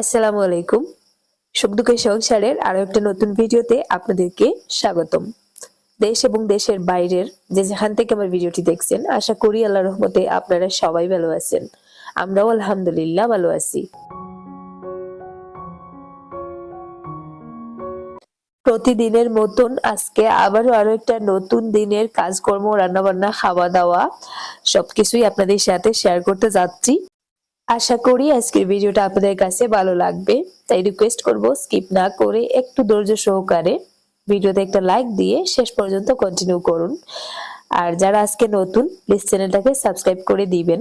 আসসালামু আলাইকুম। সুখ দুঃখের সংসারের আরও একটা নতুন ভিডিওতে আপনাদেরকে স্বাগতম। দেশ এবং দেশের বাইরের যে যেখান থেকে আমার ভিডিওটি দেখছেন, আশা করি আল্লাহ রহমতে আপনারা সবাই ভালো আছেন। আমরাও আলহামদুলিল্লাহ ভালো আছি। প্রতিদিনের মতন আজকে আবারও আরও একটা নতুন দিনের কাজকর্ম, রান্নাবান্না খাওয়া দাওয়া সবকিছুই আপনাদের সাথে শেয়ার করতে যাচ্ছি। আশা করি আজকের ভিডিওটা আপনাদের কাছে ভালো লাগবে। তাই রিকোয়েস্ট করব স্কিপ না করে একটু ধৈর্য সহকারে ভিডিওতে একটা লাইক দিয়ে শেষ পর্যন্ত কন্টিনিউ করুন। আর যারা আজকে নতুন প্লিজ চ্যানেলটাকে সাবস্ক্রাইব করে দিবেন।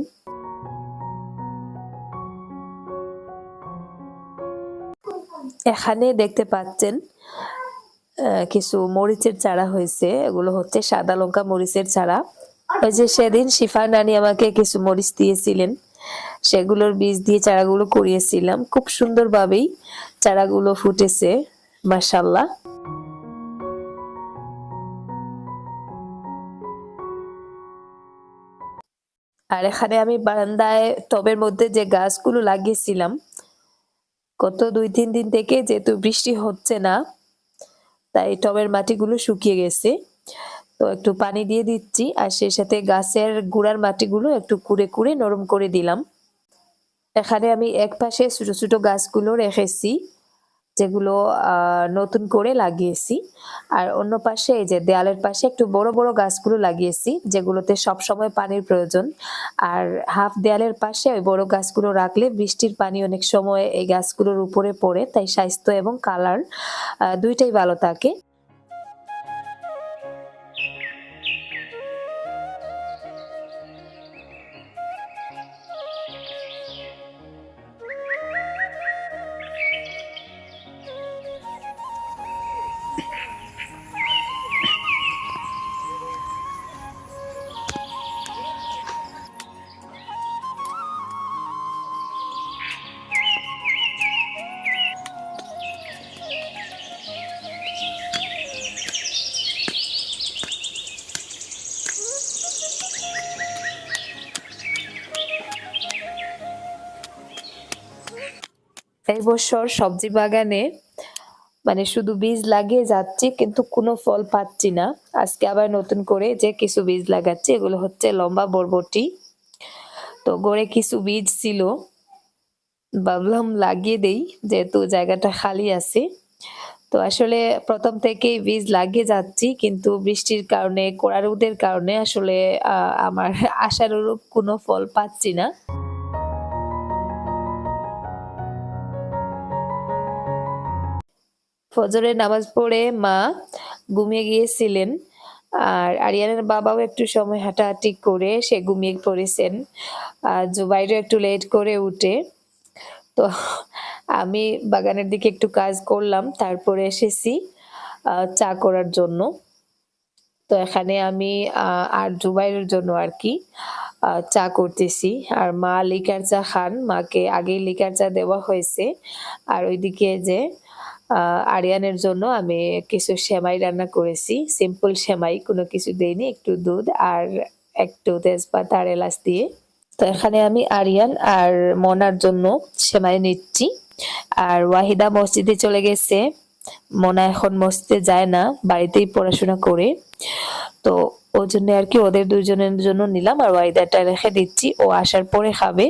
এখানে দেখতে পাচ্ছেন কিছু মরিচের চারা হয়েছে। এগুলো হচ্ছে সাদা লঙ্কা মরিচের চারা। ওই যে সেদিন শিফা নানি আমাকে কিছু মরিচ দিয়েছিলেন। সেগুলোর বীজ দিয়ে চারাগুলো করিয়েছিলাম। খুব সুন্দরভাবেই চারাগুলো ফুটেছে মাসাল্লাহ আর এখানে আমি বারান্দায় টবের মধ্যে যে গাছগুলো লাগিয়েছিলাম, গত দুই, তিন দিন থেকে যেহেতু বৃষ্টি হচ্ছে না, তাই টবের মাটিগুলো শুকিয়ে গেছে। তো একটু পানি দিয়ে দিচ্ছি, আর সেই সাথে গাছের গুড়ার মাটিগুলো একটু কুড়ে কুড়ে নরম করে দিলাম। এখানে আমি এক পাশে ছোট ছোট গাছগুলো রেখেছি, যেগুলো নতুন করে লাগিয়েছি। আর অন্য পাশে এই যে দেয়ালের পাশে একটু বড় বড় গাছগুলো লাগিয়েছি, যেগুলোতে সব সময় পানির প্রয়োজন। আর হাফ দেয়ালের পাশে ওই বড় গাছগুলো রাখলে বৃষ্টির পানি অনেক সময় এই গাছগুলোর উপরে পড়ে, তাই স্বাস্থ্য এবং কালার দুইটাই ভালো থাকে। এই বছর সবজি বাগানে মানে শুধু বীজ লাগিয়ে যাচ্ছি, কিন্তু কোনো ফল পাচ্ছি না। আজকে আবার নতুন করে যে কিছু বীজ লাগাচ্ছি, এগুলো হচ্ছে লম্বা বরবটি। তো গড়ে কিছু বীজ ছিল, ভাবলাম লাগিয়ে দেই, যেহেতু জায়গাটা খালি আছে। তো আসলে প্রথম থেকেই বীজ লাগিয়ে যাচ্ছি, কিন্তু বৃষ্টির কারণে কড়া রোদের কারণে আসলে আমার আশানুরূপ কোনো ফল পাচ্ছি না। ফজরের নামাজ পড়ে মা ঘুমিয়ে গিয়েছিলেন। আর আরিয়ানের বাবাও একটু সময় হাঁটাহাঁটি করে সে ঘুমিয়ে পড়েছেন। আর জুবাইরও একটু লেট করে উঠে। তো আমি বাগানের দিকে একটু কাজ করলাম, তারপরে এসেছি চা করার জন্য। তো এখানে আমি আর জুবাইরের জন্য আর কি চা করতেছি। আর মা লিকার চা খান, মাকে আগেই লিকার চা দেওয়া হয়েছে। আর ওইদিকে যে আরিয়ানের জন্য আমি কিছু সেমাই রান্না করেছি। সিম্পল সেমাই, কোনো কিছু দেইনি, একটু দুধ আর একটু তেজপাতা আর এলাচ দিয়ে। তো এখানে আমি আরিয়ান আর মনার জন্য সেমাই নিচ্ছি। আর ওয়াহিদা মসজিদে চলে গেছে। মনা এখন মসজিদে যায় না, বাড়িতেই পড়াশোনা করে। তো ওই জন্য আর কি ওদের দুজনের জন্য নিলাম আর ওয়াহিদাটা রেখে দিচ্ছি। ও আসার পরে খাবে।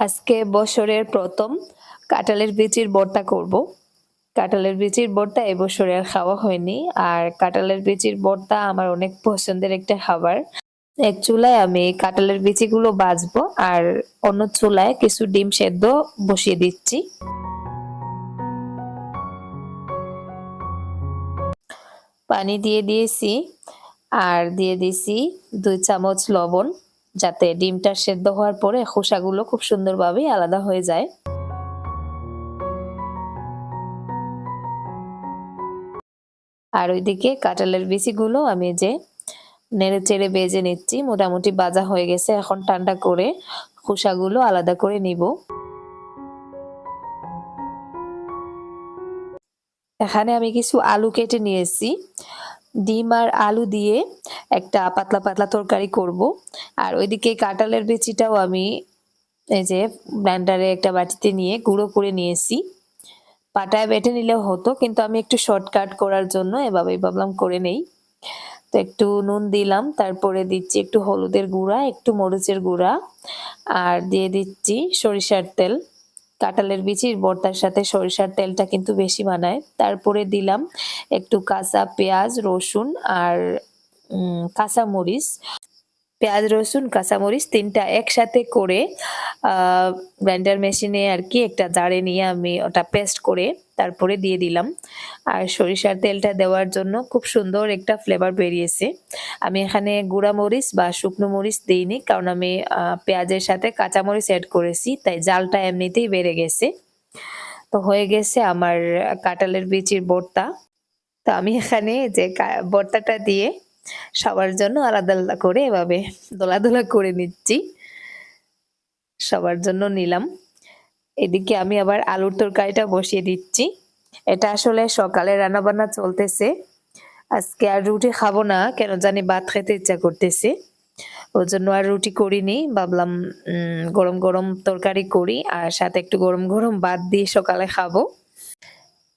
আজকে বছরের প্রথম কাঁঠালের বিচির ভর্তা করব। কাঁঠালের বিচির ভর্তা এবছরে আর খাওয়া হয়নি। আর কাঁঠালের বিচির ভর্তা আমার অনেক পছন্দের একটা খাবার। এক চুলায় আমি কাঁঠালের বিচিগুলো বাজবো আর অন্য চুলায় কিছু ডিম সেদ্ধ বসিয়ে দিচ্ছি। পানি দিয়ে দিয়েছি। আর দিয়ে দিয়েছি দুই চামচ লবণ। যাতে ডিমটা সেদ্ধ হওয়ার পরে খোসাগুলো খুব সুন্দরভাবে আলাদা হয়ে যায়। আর ওইদিকে কাঁঠালের বিচিগুলো আমি যে নেড়ে চেড়ে বেজে নিচ্ছি, মোটামুটি বাজা হয়ে গেছে, এখন ঠান্ডা করে খোসাগুলো আলাদা করে নিব। এখানে আমি কিছু আলু কেটে নিয়েছি। ডিম আর আলু দিয়ে একটা পাতলা পাতলা তরকারি করব। আর ওইদিকে কাঁঠালের বিচিটাও আমি এই যে ব্ল্যান্ডারে একটা বাটিতে নিয়ে গুঁড়ো করে নিয়েছি। পাটায় বেটে নিলেও হতো, কিন্তু আমি একটু শর্টকাট করার জন্য এভাবেই ভাবলাম করে নেই। তো একটু নুন দিলাম, তারপরে দিচ্ছি একটু হলুদের গুঁড়া, একটু মরিচের গুঁড়া, আর দিয়ে দিচ্ছি সরিষার তেল। কাঁঠালের বিচির ভর্তার সাথে সরিষার তেলটা কিন্তু বেশি বানায়। তারপরে দিলাম একটু কাঁচা পেঁয়াজ, রসুন আর কাঁচা মরিচ। পেঁয়াজ, রসুন, কাঁচামরিচ তিনটা একসাথে করে গ্রাইন্ডার মেশিনে আর কি একটা জারে নিয়ে আমি ওটা পেস্ট করে তারপরে দিয়ে দিলাম। আর সরিষার তেলটা দেওয়ার জন্য খুব সুন্দর একটা ফ্লেভার বেরিয়েছে। আমি এখানে গুঁড়া মরিচ বা শুকনো মরিচ দিইনি কারণ আমি পেঁয়াজের সাথে কাঁচামরিচ অ্যাড করেছি, তাই জালটা এমনিতেই বেড়ে গেছে। তো হয়ে গেছে আমার কাঁঠালের বিচির বর্তা। তো আমি এখানে যে বর্তাটা দিয়ে সবার জন্য আলাদা আলাদা করে এভাবে দোলা করে নিচ্ছি। সবার জন্য নিলাম। এদিকে আমি আবার আলুর তরকারিটা বসিয়ে দিচ্ছি। এটা আসলে সকালে রান্নাবান্না চলতেছে। আজকে আর রুটি খাব না, কেন জানি ভাত খেতে ইচ্ছা করতেছে। ওই জন্য আর রুটি করিনি, ভাবলাম গরম গরম তরকারি করি আর সাথে একটু গরম গরম ভাত দিয়ে সকালে খাব।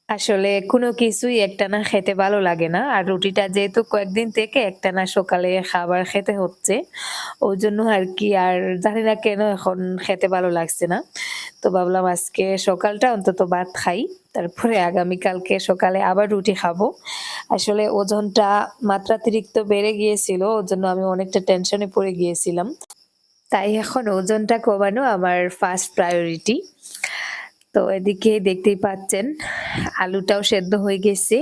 আসলে কোনো কিছুই একটানা খেতে ভালো লাগে না। আর রুটিটা যেহেতু কয়েকদিন থেকে একটানা সকালে খাবার খেতে হচ্ছে ওই জন্য আর কি আর জানি না কেন এখন খেতে ভালো লাগছে না। তো ভাবলাম আজকে সকালটা অন্তত ভাত খাই, তারপরে আগামীকালকে সকালে আবার রুটি খাব। আসলে ওজনটা মাত্রাতিরিক্ত বেড়ে গিয়েছিল ওর জন্য আমি অনেকটা টেনশনে পড়ে গিয়েছিলাম। তাই এখন ওজনটা কমানো আমার ফার্স্ট প্রায়োরিটি তো এদিকে দেখতেই পাচ্ছেন, আলুটাও সেদ্ধ হয়ে গেছে।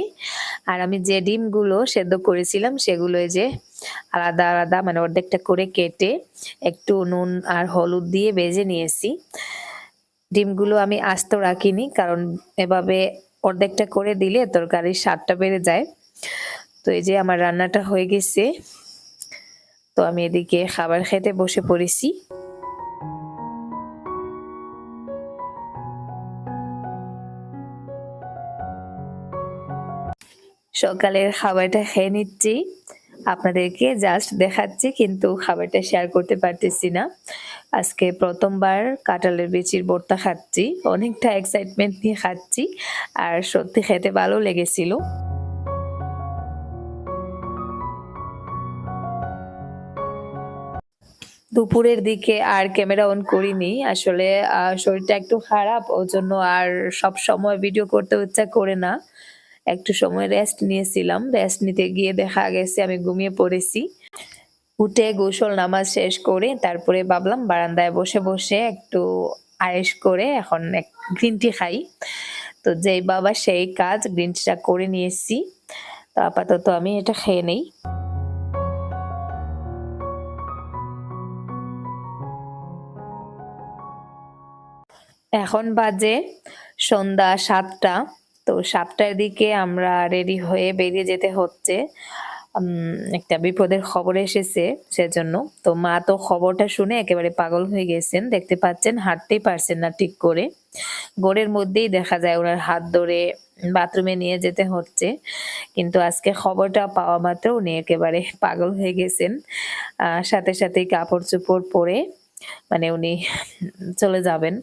আর আমি যে ডিমগুলো সেদ্ধ করেছিলাম সেগুলো যে আলাদা আলাদা মানে অর্ধেকটা করে কেটে একটু নুন আর হলুদ দিয়ে বেজে নিয়েছি। ডিমগুলো আমি আস্ত রাখিনি কারণ এভাবে অর্ধেকটা করে দিলে তরকারির স্বাদটা বেড়ে যায়। তো এই যে আমার রান্নাটা হয়ে গেছে। তো আমি এদিকে খাবার খেতে বসে পড়েছি। সকালের খাবারটা খেয়ে নিচ্ছি। আপনাদেরকে জাস্ট দেখাচ্ছি, কিন্তু খাবারটা শেয়ার করতে পারতেছি না। আজকে প্রথমবার কাঁঠালের বিচির ভর্তা খাচ্ছি। অনেকটা এক্সাইটমেন্ট নিয়ে খাচ্ছি, আর সত্যি খেতে ভালো লেগেছিল। দুপুরের দিকে আর ক্যামেরা অন করিনি। আসলে শরীরটা একটু খারাপ ওর জন্য আর সব সময় ভিডিও করতে ইচ্ছা করে না। একটু সময় রেস্ট নিয়েছিলাম। রেস্ট নিতে গিয়ে দেখা গেছে আমি ঘুমিয়ে পড়েছি। উঠে গোসল নামাজ শেষ করে তারপরে ভাবলাম বারান্দায় বসে বসে একটু আয়েস করে এখন গ্রিন টি খাই। তো যেই বাবা সেই কাজ গ্রিন টিটা করে নিয়েছি। তো আপাতত আমি এটা খেয়ে নেই। এখন বাজে সন্ধ্যা সাতটা। তো সাতটার দিকে আমরা রেডি হয়ে বেরিয়ে যেতে হচ্ছে। একটা বিপদের খবর এসেছে সেজন্য। তো মা তো খবরটা শুনে একেবারে পাগল হয়ে গেছেন। দেখতে পাচ্ছেন হাঁটতেই পারছেন না ঠিক করে। গোড়ের মধ্যেই দেখা যায় ওনার হাত ধরে বাথরুমে নিয়ে যেতে হচ্ছে। কিন্তু আজকে খবরটা পাওয়া মাত্র উনি একেবারে পাগল হয়ে গেছেন। সাথে সাথেই কাপড় চোপড় পরে মানে উনি চলে যাবেন।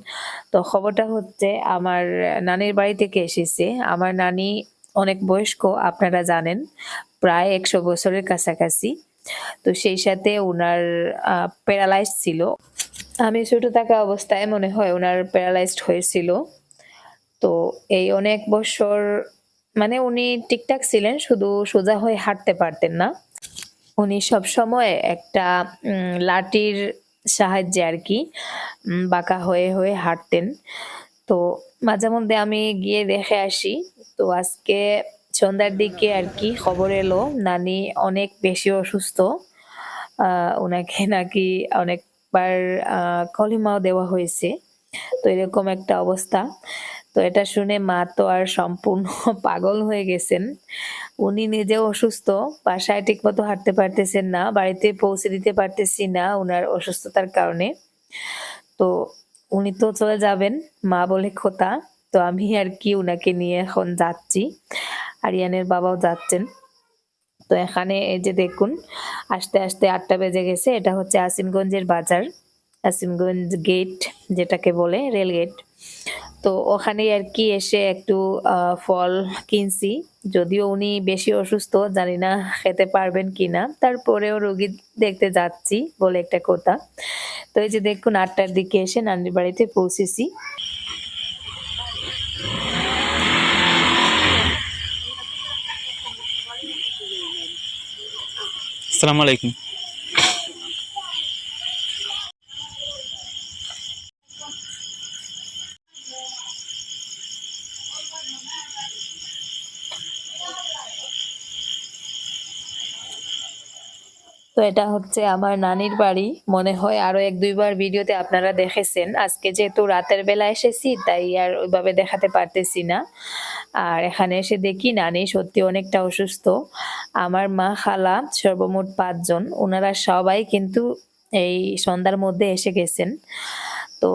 তো খবরটা হচ্ছে আমার নানির বাড়ি থেকে এসেছে। আমার নানি অনেক বয়স্ক, আপনারা জানেন, প্রায় একশো বছরের কাছাকাছি। তো সেই সাথে ওনার প্যারালাইজ ছিল। আমি ছোট থাকা অবস্থায় মনে হয় ওনার প্যারালাইজড হয়েছিল। তো এই অনেক বছর মানে উনি ঠিকঠাক ছিলেন, শুধু সোজা হয়ে হাঁটতে পারতেন না। উনি সব সময় একটা লাঠির সাহায্যে আর কি বাঁকা হয়ে হয়ে হাঁটতেন। তো মাঝে মধ্যে আমি গিয়ে দেখে আসি। তো আজকে সন্ধ্যার দিকে আর কি খবর এলো, নানি অনেক বেশি অসুস্থ। আহ ওনাকে নাকি অনেকবার আহ কলিমাও দেওয়া হয়েছে। তো এরকম একটা অবস্থা। তো এটা শুনে মা তো আর সম্পূর্ণ পাগল হয়ে গেছেন। উনি নিজেও অসুস্থ, বাসায় ঠিক মতো হাঁটতে পারতেছেন না, বাড়িতে পৌঁছে দিতে পারতেছি না ওনার অসুস্থতার কারণে। তো উনি তো চলে যাবেন, মা বলে খোতা, তো আমি আর কি উনাকে নিয়ে এখন যাচ্ছি। আরিয়ানের বাবাও যাচ্ছেন। তো এখানে এই যে দেখুন, আস্তে আস্তে আটটা বেজে গেছে, এটা হচ্ছে আসিমগঞ্জের বাজার। আসিমগঞ্জ গেট যেটাকে বলে, রেল গেট। তো ওখানে আর কি এসে একটু ফল কিনছি। যদিও উনি বেশি অসুস্থ, জানি না খেতে পারবেন কিনা। তারপরেও রোগী দেখতে যাচ্ছি বলে একটা কথা। তো এই যে দেখুন, আটটার দিকে এসে নানির বাড়িতে পৌঁছেছি। আসসালামু আলাইকুম। এটা হচ্ছে আমার নানির বাড়ি। মনে হয় আরও এক দুইবার ভিডিওতে আপনারা দেখেছেন। আজকে যেহেতু রাতের বেলা এসেছি, তাই আর ওইভাবে দেখাতে পারতেছি না। আর এখানে এসে দেখি নানি সত্যি অনেকটা অসুস্থ। আমার মা খালা সর্বমোট পাঁচজন। ওনারা সবাই কিন্তু এই সন্ধ্যার মধ্যে এসে গেছেন। তো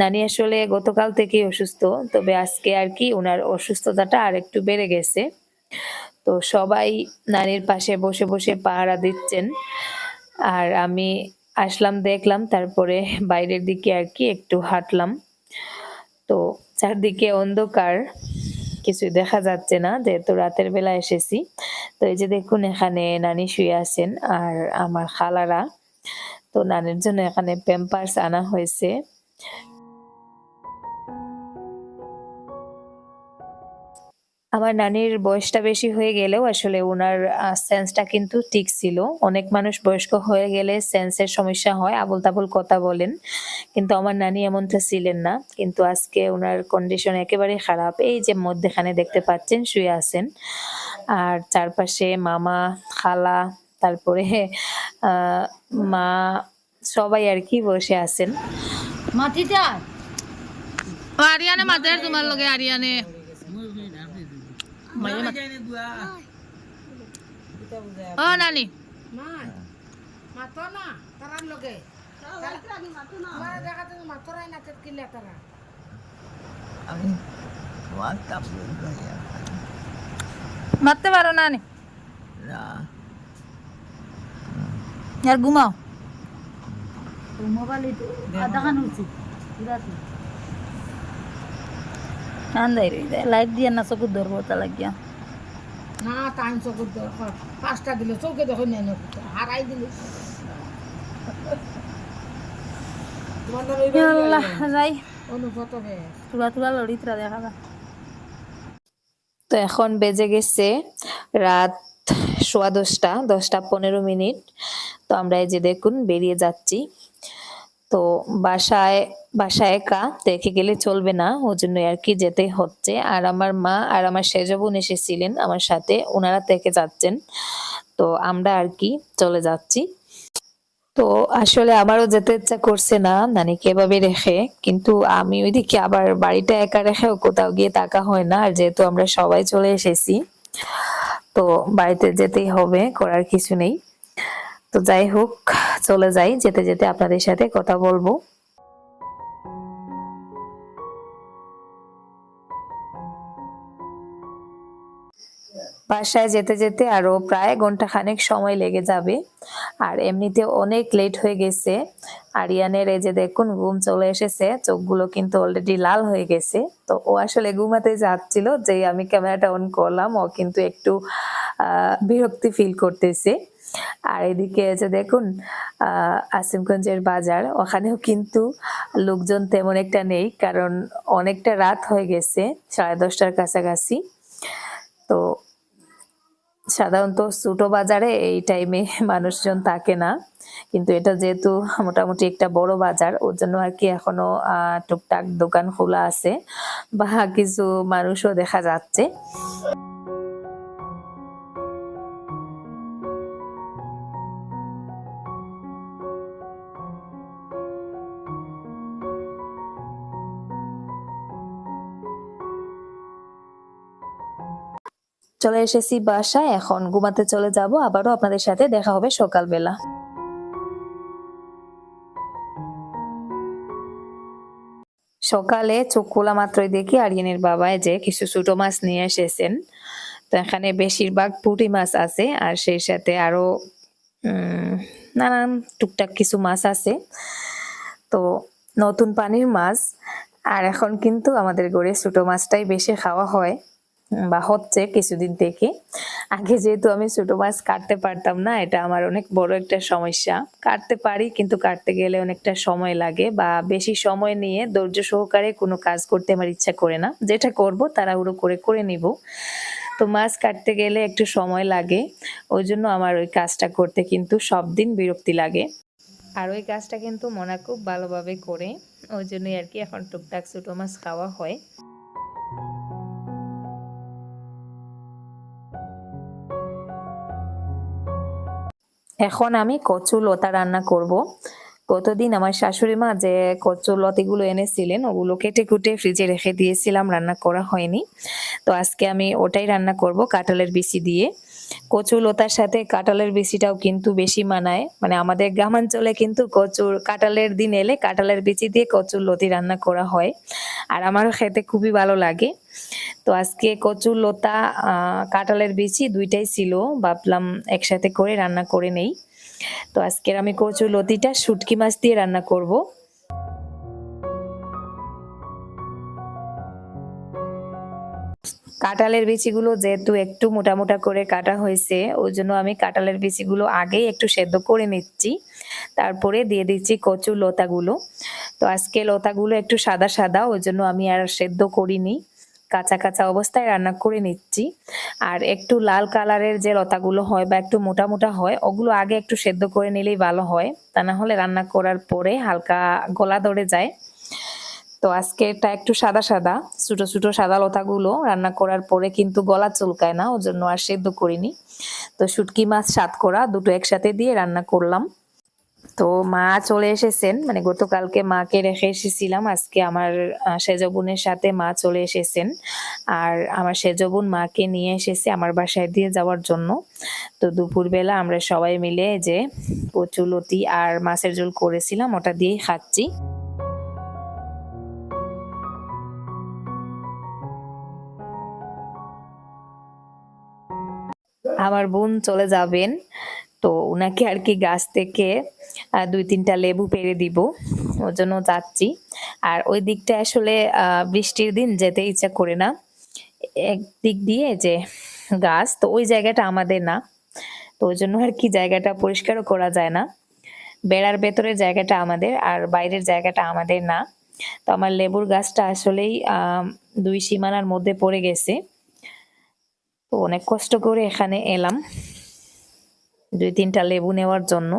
নানি আসলে গতকাল থেকেই অসুস্থ। তবে আজকে আর কি ওনার অসুস্থতাটা আর একটু বেড়ে গেছে। তো সবাই নানির পাশে বসে বসে পাহারা দিচ্ছেন। আর আমি আসলাম, দেখলাম, তারপরে বাইরের দিকে আর কি একটু হাঁটলাম। তো চারদিকে অন্ধকার কিছু দেখা যাচ্ছে না, যেহেতু রাতের বেলা এসেছি। তো এই যে দেখুন, এখানে নানি শুয়ে আছেন আর আমার খালারা। তো নানির জন্য এখানে প্যাম্পার্স আনা হয়েছে। আমার নানির বয়সটা বেশি হয়ে গেলেও আসলে ওনার সেন্সটা কিন্তু ঠিক ছিল। অনেক মানুষ বয়স্ক হয়ে গেলে সেন্সের সমস্যা হয় আবল তাবল কথা বলেন। কিন্তু আমার নানি এমনটা ছিলেন না। কিন্তু আজকে ওনার কন্ডিশন একেবারে খারাপ। এই যে মধ্যেখানে দেখতে পাচ্ছেন শুয়ে আছেন। আর চারপাশে মামা খালা তারপরে আহ, মা সবাই আর কি বসে আছেন। মাটিটা আরিয়ানে মাতের তোমার লগে আরিয়ানে। ও নানি মাতো না তারার লগে তোমার দেখা তুমি মাতরাই না তেত কিলে তারা আমি তোমার কাপড় গায়ে মারতে পারো না আর ঘুমাও মোবাইল আন্দাই লাইট দিয়ে না চকুত ধরবো তা লাগিয়া না টাইম চকুর দরকার পাঁচটা দিলে চৌকে দেখো নেন হারাই দিলে তোমার নাম আল্লাহ যাই অনুভূত তুলা তুলা লড়িতরা দেখা যায় তো এখন বেজে গেছে রাত সোয়া দশটা দশটা পনেরো মিনিট। তো আমরা এই যে দেখুন বেরিয়ে যাচ্ছি। তো বাসায় বাসায় একা দেখে গেলে চলবে না ওই জন্য আর কি যেতে হচ্ছে। আর আমার মা আর আমার সেজ বোন এসেছিলেন আমার সাথে, ওনারা থেকে যাচ্ছেন। তো আমরা আর কি চলে যাচ্ছি। তো আসলে আমারও যেতে ইচ্ছা করছে না, নানিকে এভাবে রেখে। কিন্তু আমি ওইদিকে আবার বাড়িটা একা রেখেও কোথাও গিয়ে তাকা হয় না, আর যেহেতু আমরা সবাই চলে এসেছি, তো বাড়িতে যেতেই হবে, করার কিছু নেই। তো যাই হোক, চলে যাই, যেতে যেতে আপনাদের সাথে কথা বলব। বাসায় যেতে যেতে আরও প্রায় ঘণ্টা খানেক সময় লেগে যাবে, আর এমনিতে অনেক লেট হয়ে গেছে। আরিয়ানের এই যে দেখুন, ঘুম চলে এসেছে, চোখগুলো কিন্তু অলরেডি লাল হয়ে গেছে। তো ও আসলে ঘুমাতে যাচ্ছিল যে আমি ক্যামেরাটা অন করলাম, ও কিন্তু একটু বিরক্তি ফিল করতেছে। আর এদিকে যে দেখুন আসিমগঞ্জের বাজার, ওখানেও কিন্তু লোকজন তেমন একটা নেই, কারণ অনেকটা রাত হয়ে গেছে, সাড়ে দশটার কাছাকাছি। তো সাধারণত ছোটো বাজারে এই টাইমে মানুষজন থাকে না, কিন্তু এটা যেহেতু মোটামুটি একটা বড় বাজার, ওর জন্য আর কি এখনও টুকটাক দোকান খোলা আছে, বা কিছু মানুষও দেখা যাচ্ছে। চলে এসেছি বাসায়, এখন ঘুমাতে চলে যাব, আবারও আপনাদের সাথে দেখা হবে সকালবেলা। সকালে চোখ খোলা মাত্রই দেখি আরিয়ানের বাবায় যে কিছু ছোট মাছ নিয়ে এসেছেন। তো এখানে বেশিরভাগ পুঁটি মাছ আছে, আর সেই সাথে আরও নানান টুকটাক কিছু মাছ আছে। তো নতুন পানির মাছ, আর এখন কিন্তু আমাদের গড়ে ছোট মাছটাই বেশি খাওয়া হয়। বা হচ্ছে কিছুদিন থেকে। আগে যেহেতু আমি ছোট মাছ কাটতে পারতাম না, এটা আমার অনেক বড় একটা সমস্যা। কাটতে পারি, কিন্তু কাটতে গেলে অনেকটা সময় লাগে বা বেশি সময় নিয়ে ধৈর্য সহকারে কোনো কাজ করতে আমার ইচ্ছা করে না। যেটা করব, তাড়াহুড়ো করে করে নিব। তো মাছ কাটতে গেলে একটু সময় লাগে, ওই জন্য আমার ওই কাজটা করতে কিন্তু সব দিন বিরক্তি লাগে। আর ওই কাজটা কিন্তু মনা খুব ভালোভাবে করে, ওই জন্যই আর কি এখন টুকটাক ছোটো মাছ খাওয়া হয়। এখন আমি কচু লতা রান্না করব। গতদিন আমার শাশুড়ি মা যে কচু লতিগুলো এনেছিলেন, ওগুলো কেটে কুটে ফ্রিজে রেখে দিয়েছিলাম, রান্না করা হয়নি। তো আজকে আমি ওটাই রান্না করব, কাঁঠালের বিচি দিয়ে। কচু লতার সাথে কাঁঠালের বিচিটাও কিন্তু বেশি মানায়। মানে আমাদের গ্রামাঞ্চলে কিন্তু কচুর, কাঁঠালের দিন এলে কাঁঠালের বিচি দিয়ে কচুর লতি রান্না করা হয়। আর আমারও খেতে খুবই ভালো লাগে। তো আজকে কচুর লতা কাঁঠালের বিচি দুইটাই ছিল। ভাবলাম একসাথে করে রান্না করে নেই। তো আজকের আমি কচুর লতিটা শুটকি মাছ দিয়ে রান্না করব। কাঁঠালের বিচিগুলো যেহেতু একটু মোটা মোটা করে কাটা হয়েছে, ওই জন্য আমি কাঁঠালের বিচিগুলো আগেই একটু সেদ্ধ করে নিচ্ছি। তারপরে দিয়ে দিচ্ছি কচু লতাগুলো। তো আজকে লতাগুলো একটু সাদা সাদা, ওই জন্য আমি আর সেদ্ধ করিনি। কাঁচা কাঁচা অবস্থায় রান্না করে নিচ্ছি। আর একটু লাল কালারের যে লতাগুলো হয় বা একটু মোটা মোটা হয়, ওগুলো আগে একটু সেদ্ধ করে নিলেই ভালো হয়। তা না হলে রান্না করার পরে হালকা গলা ধরে যায়। তো আজকে এটা একটু সাদা সাদা ছোট ছোট সাদা লতাগুলো রান্না করার পরে কিন্তু গলা চুলকায় না ওর জন্য আর সেদ্ধ করিনি। তো শুটকি মাছ সাত করা দুটো একসাথে দিয়ে রান্না করলাম। তো মা চলে এসেছেন মানে গতকালকে মাকে রেখে এসেছিলাম আজকে আমার আহ, সেজ বোনের সাথে মা চলে এসেছেন। আর আমার সেজ বোন মাকে নিয়ে এসেছে আমার বাসায় দিয়ে যাওয়ার জন্য। তো দুপুরবেলা আমরা সবাই মিলে যে কচুলতি আর মাছের ঝোল করেছিলাম ওটা দিয়েই খাচ্ছি। আমার বোন চলে যাবেন, তো ওনাকে আর কি গাছ থেকে দুই তিনটা লেবু পেরে দিব, ওর জন্য যাচ্ছি। আর ওই দিকটা আসলে বৃষ্টির দিন যেতে ইচ্ছা করে না। এক দিক দিয়ে যে গাছ, তো ওই জায়গাটা আমাদের না, তো ওই জন্য আর কি জায়গাটা পরিষ্কারও করা যায় না। বেড়ার ভেতরের জায়গাটা আমাদের, আর বাইরের জায়গাটা আমাদের না। তো আমার লেবুর গাছটা আসলেই দুই সীমানার মধ্যে পড়ে গেছে। তো অনেক কষ্ট করে এখানে এলাম। দুই তিনটা লেবু নেওয়ার জন্য।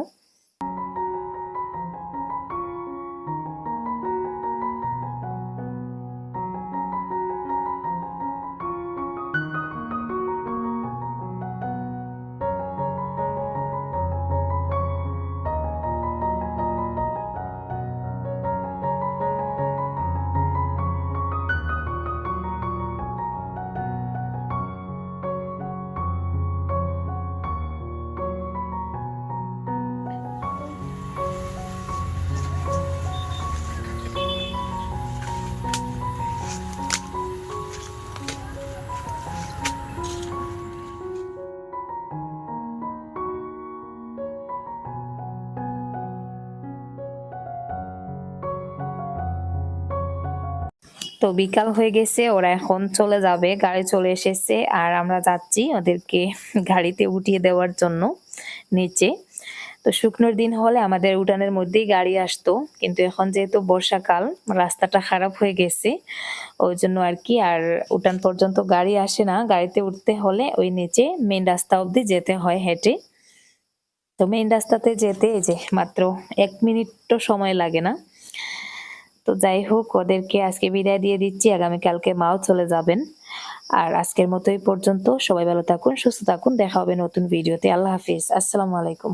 তো বিকাল হয়ে গেছে, ওরা এখন চলে যাবে, গাড়ি চলে এসেছে, আর আমরা যাচ্ছি ওদেরকে গাড়িতে উঠিয়ে দেওয়ার জন্য নিচে। তো শুকনোর দিন হলে আমাদের উঠানের মধ্যেই গাড়ি আসতো, কিন্তু এখন যেহেতু বর্ষাকাল, রাস্তাটা খারাপ হয়ে গেছে, ওই জন্য আর কি, আর উঠান পর্যন্ত গাড়ি আসে না। গাড়িতে উঠতে হলে ওই নিচে মেন রাস্তা অবধি যেতে হয় হেঁটে। তো মেন রাস্তাতে যেতে যে মাত্র এক মিনিটও সময় লাগে না। তো যাই হোক, ওদেরকে আজকে বিদায় দিয়ে দিচ্ছি। আগামীকালকে মাও চলে যাবেন। আর আজকের মতোই পর্যন্ত। সবাই ভালো থাকুন, সুস্থ থাকুন। দেখা হবে নতুন ভিডিওতে। আল্লাহ হাফিজ। আসসালামু আলাইকুম।